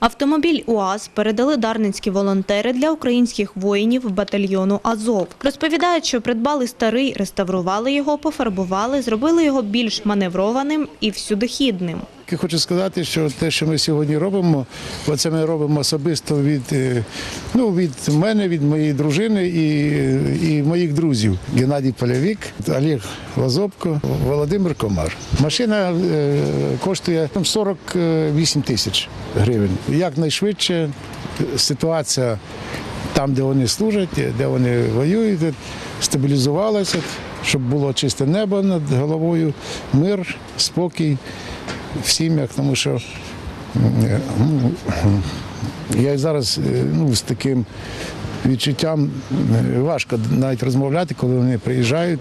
Автомобіль УАЗ передали дарницькі волонтери для українських воїнів батальйону Азов. Розповідають, що придбали старий, реставрували його, пофарбували, зробили його більш маневрованим і всюдихідним. Я хочу сказати, що те, що ми сьогодні робимо, це ми робимо особисто від, е, ну, від мене, від моєї дружини і, і моїх друзів. Геннадій Полявік, Олег Лазобко, Володимир Комар. Машина е, коштує 48 тисяч гривень. Якнайшвидше ситуація там, де вони служать, де вони воюють, стабілізувалася, щоб було чисте небо над головою, мир, спокій в сім'ях, тому що ну, я зараз е, ну, з таким відчуттям е, важко навіть розмовляти, коли вони приїжджають.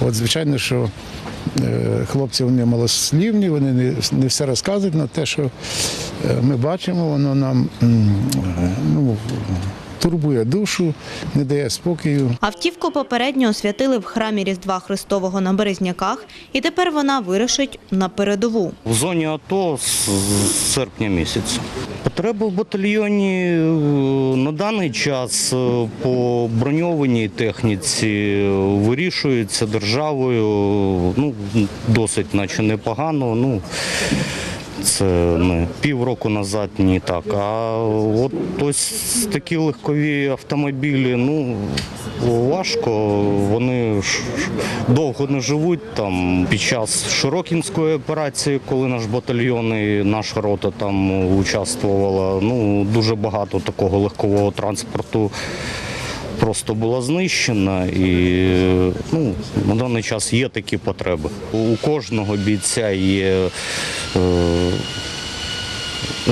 От, звичайно, що е, хлопці вони малослівні, вони не, все розказують, але те, що ми бачимо, воно нам ну, турбує душу, не дає спокою. Автівку попередньо освятили в храмі Різдва Христового на Березняках, і тепер вона вирушить на передову. В зоні АТО з серпня місяця. Потреби в батальйоні е, на даний час е, по броньованій техніці е, вирішуються державою. Ну, досить наче непогано. Ну, це не півроку назад, ні так. А от ось такі легкові автомобілі, ну важко. Вони ж довго не живуть там. Під час Широкінської операції, коли наш батальйон і наша рота там участвувала, ну дуже багато такого легкового транспорту. Просто була знищена і ну, на даний час є такі потреби. У кожного бійця є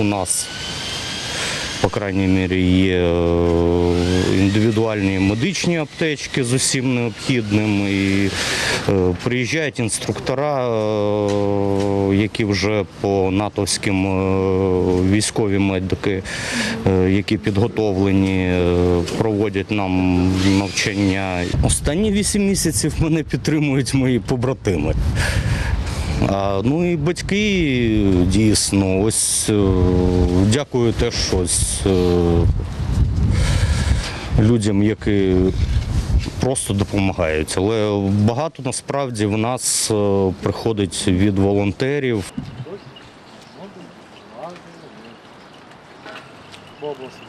у нас, по крайній мірі, є е, індивідуальні медичні аптечки з усім необхідним. І е, приїжджають інструктора, е, які вже по натовським е, військові медики, е, які підготовлені, е, проводять нам навчання. Останні вісім місяців мене підтримують мої побратими. А, ну і батьки дійсно, ось е, дякую теж ось е, людям, які просто допомагають. Але багато насправді в нас е, приходить від волонтерів. області.